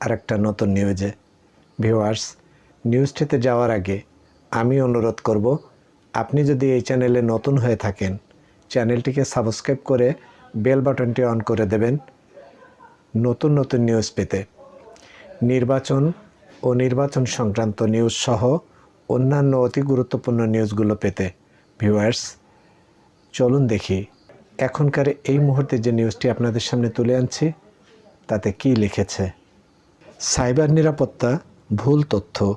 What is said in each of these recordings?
আরেকটা নতুন নিউজে ভিউয়ার্স নিউজটিতে যাওয়ার আগে আমি অনুরোধ করব, আপনি যদি এই চ্যানেলে নতুন হয়ে থাকেন চ্যানেলটিকে সাবস্ক্রাইব করে বেল বাটনটি অন করে দেবেন নতুন নতুন নিউজ পেতে। নির্বাচন ও নির্বাচন সংক্রান্ত নিউজ সহ অন্যান্য অতি গুরুত্বপূর্ণ নিউজগুলো পেতে। ভিউয়ার্স চলুন দেখি, এখনকার এই মুহূর্তে যে নিউজটি আপনাদের সামনে তুলে আনছি, তাতে কি লিখেছে? সাইবার নিরাপত্তা, ভুল তথ্য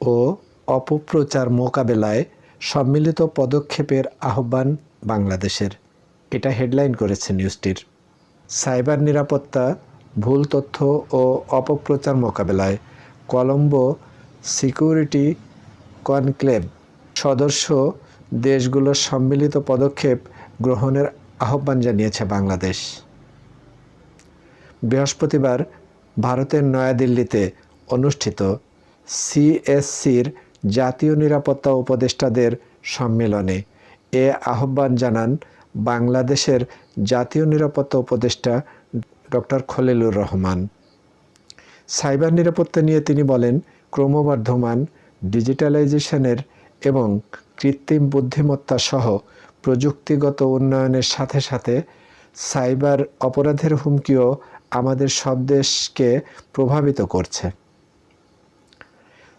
ও অপপ্রচার মোকাবেলায় সম্মিলিত পদক্ষেপের আহ্বান বাংলাদেশের। এটা হেডলাইন করেছে নিউজটির। সাইবার নিরাপত্তা, ভুল তথ্য ও অপপ্রচার মোকাবেলায় কলম্বো সিকিউরিটি কনক্লেভ সদস্য দেশগুলোর সম্মিলিত পদক্ষেপ গ্রহণের আহ্বান জানিয়েছে বাংলাদেশ। বৃহস্পতিবার ভারতের নয়াদিল্লিতে অনুষ্ঠিত সিএসসির জাতীয় নিরাপত্তা উপদেষ্টাদের সম্মেলনে এ আহ্বান জানান বাংলাদেশের জাতীয় নিরাপত্তা উপদেষ্টা ডক্টর খলিলুর রহমান। সাইবার নিরাপত্তা নিয়ে তিনি বলেন, ক্রমবর্ধমান ডিজিটালাইজেশনের এবং কৃত্রিম বুদ্ধিমত্তা সহ প্রযুক্তিগত উন্নয়নের সাথে সাথে সাইবার অপরাধের হুমকিও আমাদের সব দেশকে প্রভাবিত করছে।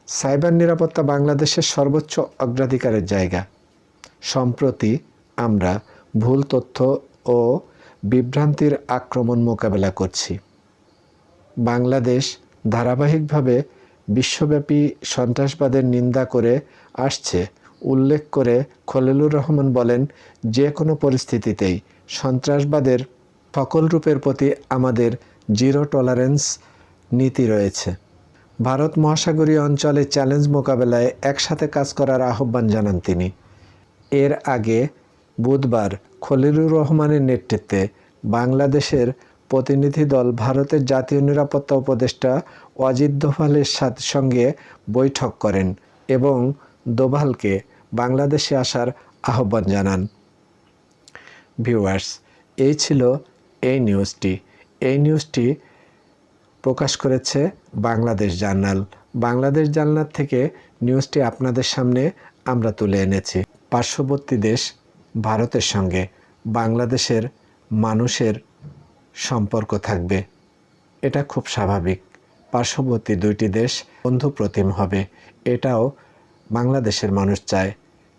সাইবার নিরাপত্তা বাংলাদেশের সর্বোচ্চ অগ্রাধিকারের জায়গা। সম্প্রতি আমরা ভুল তথ্য ও বিভ্রান্তির আক্রমণ মোকাবেলা করছি। বাংলাদেশ ধারাবাহিকভাবে বিশ্বব্যাপী সন্ত্রাসবাদের নিন্দা করে আসছে, উল্লেখ করে খলিলুর রহমান বলেন, যে কোনো পরিস্থিতিতেই সন্ত্রাসবাদের সকল রূপের প্রতি আমাদের জিরো টলারেন্স নীতি রয়েছে। ভারত মহাসাগরীয় অঞ্চলে চ্যালেঞ্জ মোকাবেলায় একসাথে কাজ করার আহ্বান জানান তিনি। এর আগে বুধবার খলিলুর রহমানের নেতৃত্বে বাংলাদেশের প্রতিনিধি দল ভারতের জাতীয় নিরাপত্তা উপদেষ্টা অজিত দোভালের সাথে, সঙ্গে বৈঠক করেন এবং দোভালকে বাংলাদেশে আসার আহ্বান জানান। ভিউয়ার্স, এই ছিল এই নিউজটি এই নিউজটি প্রকাশ করেছে বাংলাদেশ জার্নাল। বাংলাদেশ জার্নাল থেকে নিউজটি আপনাদের সামনে আমরা তুলে এনেছি। পার্শ্ববর্তী দেশ ভারতের সঙ্গে, বাংলাদেশের মানুষের সম্পর্ক থাকবে। এটা খুব স্বাভাবিক। পার্শ্ববর্তী দুইটি দেশ বন্ধু প্রতিম হবে। এটাও বাংলাদেশের মানুষ চায়।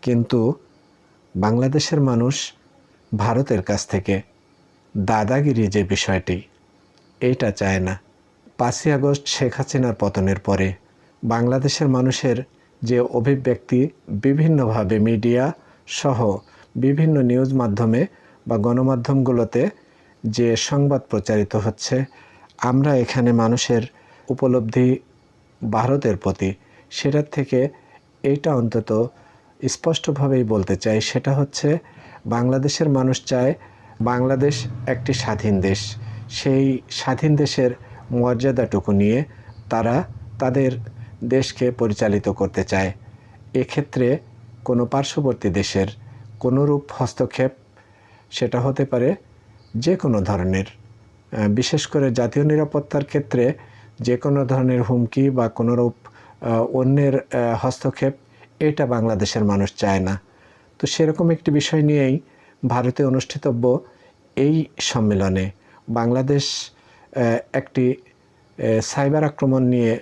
কিন্তু বাংলাদেশের মানুষ ভারতের কাছ থেকে দাদাগিরি যে বিষয়টি এটা চায় না। পাঁচই আগস্ট শেখ হাসিনার পতনের পরে বাংলাদেশের মানুষের যে অভিব্যক্তি বিভিন্নভাবে মিডিয়া সহ বিভিন্ন নিউজ মাধ্যমে বা গণমাধ্যমগুলোতে যে সংবাদ প্রচারিত হচ্ছে, আমরা এখানে মানুষের উপলব্ধি ভারতের প্রতি, সেটার থেকে এটা অন্তত স্পষ্টভাবেই বলতে চাই, সেটা হচ্ছে বাংলাদেশের মানুষ চায় বাংলাদেশ একটি স্বাধীন দেশ। সেই স্বাধীন দেশের মর্যাদাটুকু নিয়ে তারা তাদের দেশকে পরিচালিত করতে চায়। এক্ষেত্রে কোনো পার্শ্ববর্তী দেশের কোনোরূপ হস্তক্ষেপ সেটা হতে পারে যে কোনো ধরনের বিশেষ করে জাতীয় নিরাপত্তার ক্ষেত্রে যে কোনো ধরনের হুমকি বা কোনোরূপ অন্যের হস্তক্ষেপ এটা বাংলাদেশের মানুষ চায় না। তো সেরকম একটি বিষয় নিয়েই ভারতে অনুষ্ঠিতব্য এই সম্মেলনে বাংলাদেশ একটি সাইবার আক্রমণ নিয়ে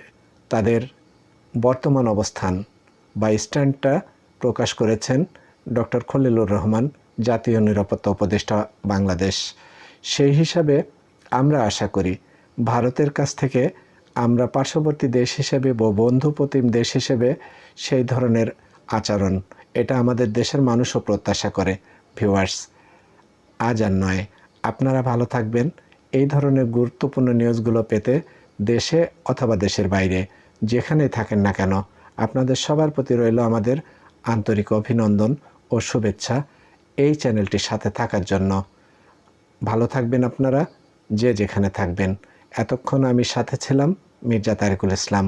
তাদের বর্তমান অবস্থান বা স্ট্যান্ডটা প্রকাশ করেছেন ডক্টর খলিলুর রহমান, জাতীয় নিরাপত্তা উপদেষ্টা বাংলাদেশ। সেই হিসাবে আমরা আশা করি ভারতের কাছ থেকে আমরা পার্শ্ববর্তী দেশ হিসেবে বা বন্ধুপ্রতিম দেশ হিসেবে সেই ধরনের আচরণ, এটা আমাদের দেশের মানুষও প্রত্যাশা করে। ভিউয়ার্স আজ আর নয়। আপনারা ভালো থাকবেন। এই ধরনের গুরুত্বপূর্ণ নিউজগুলো পেতে দেশে অথবা দেশের বাইরে, যেখানেই থাকেন না কেন, আপনাদের সবার প্রতি রইল আমাদের আন্তরিক অভিনন্দন ও শুভেচ্ছা এই চ্যানেলটির সাথে থাকার জন্য। ভালো থাকবেন আপনারা, যে যেখানে থাকবেন। এতক্ষণ আমি সাথে ছিলাম মির্জা তারিকুল ইসলাম।